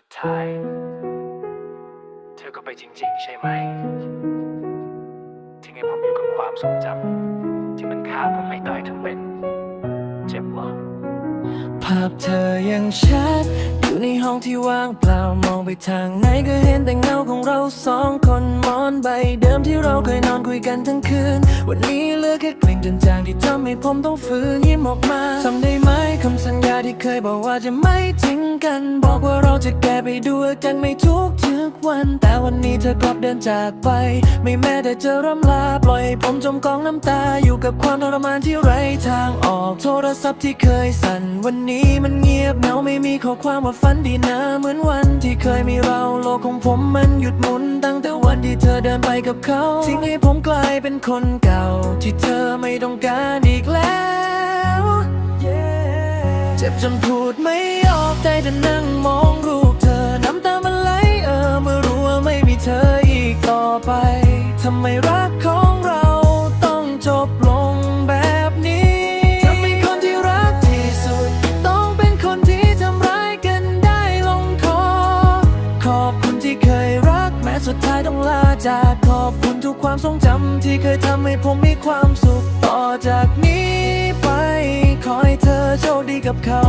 สุดท้าย เธอก็ไปจริง ๆ ใช่ไหมทิ้งให้ผมอยู่กับความทรงจำที่มันฆ่าผมไม่ตายทั้งเป็น เจ็บหรอ ภาพเธอยังชัด อยู่ในห้องที่ว่างเปล่ามองไปทางไหนก็เห็นแต่เงาของเราสองคนมอนใบเดิมที่เราเคยนอนคุยกันทั้งคืน วันนี้เหลือแค่กลิ่นจางๆที่ทำให้ผมต้องฝืนยิ้มออกมาทำได้ไหมคำสัญญาที่เคยบอกว่าจะไม่ทิ้งกัน บอกว่าเราจะแก้ไปด้วยกันไม่ทุกทุกวัน แต่วันนี้เธอกลับเดินจากไป ไม่แม้แต่จะร่ำลาปล่อยให้ผมจมกองน้ำตาอยู่กับความทรมานที่ไร้ทางออกโทรศัพท์ที่เคยสั่นวันนี้มันเงียบเหงาไม่มีข้อความว่าฝันดีนะ เหมือนวันที่เคยมีเราโลกของผมมันหยุดหมุน ตั้งแต่วันที่เธอเดินไปกับเขาทิ้งให้ผมกลายเป็นคนเก่า ที่เธอไม่ต้องการอีกแล้วเจ็บจนพูดไม่ออกใจแต่นั่งมอง จากขอบคุณทุกความทรงจำที่เคยทำให้ผมมีความสุข ต่อจากนี้ไป ขอให้เธอโชคดีกับเขา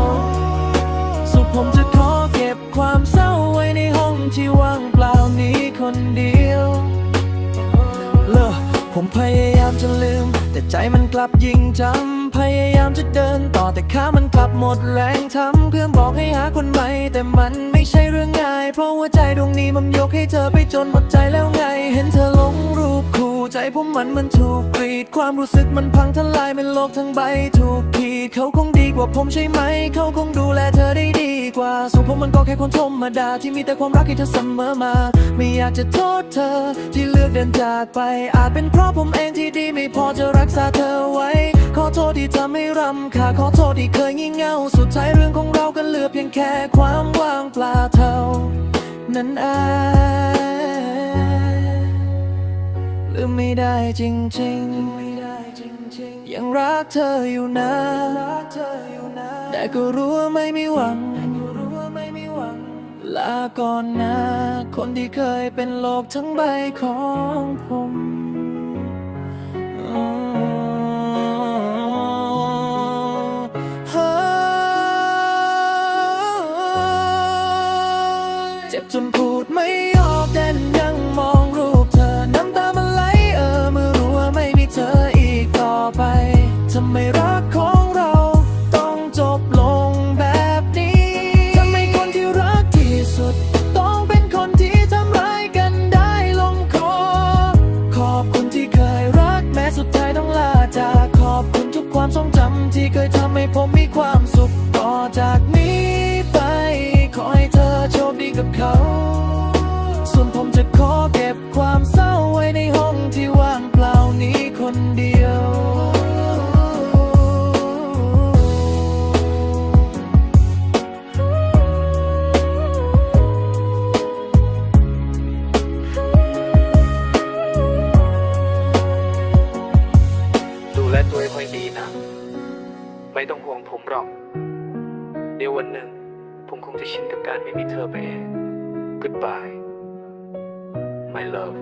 ใจมันกลับยิ่งจำพยายามจะเดินต่อแต่ขามันกลับหมดแรงทำเพื่อบอกให้หาคนใหม่ แต่มันไม่ใช่เรื่องง่าย เพราะว่าใจดวงนี้มันยกให้เธอไปจนหมดใจแล้วไง เห็นเธอลงรูปคู่ใจผมมันมันถูกกรีด ความรู้สึกมันพังทลายเป็นโลกทั้งใบ ถูกขีดเขาคงดีกว่าผมใช่ไหม เขาคงดูแล ส่วนผมมันก็แค่คนธรรมดา ที่มีแต่ความรักให้เธอเสมอมา ไม่อยากจะโทษเธอ ที่เลือกเดินจากไป อาจเป็นเพราะผมเองที่ดีไม่พอจะรักษาเธอไว้ ขอโทษที่ทำให้รำคาญขอโทษที่เคยงี่เง่า สุดท้ายเรื่องของเราก็เหลือเพียงแค่ความว่างเปล่าเท่า นั้นเองลืมไม่ได้จริงๆยังรักเธออยู่นะ แต่ก็รู้ว่าไม่มีหวัง ลาก่อนนะ คนที่เคยเป็นโลกทั้งใบของ ต้องห่วงผมหรอก เดี๋ยววันหนึ่ง ผมคงจะชินกับการไม่มีเธอไปเอง Goodbye my love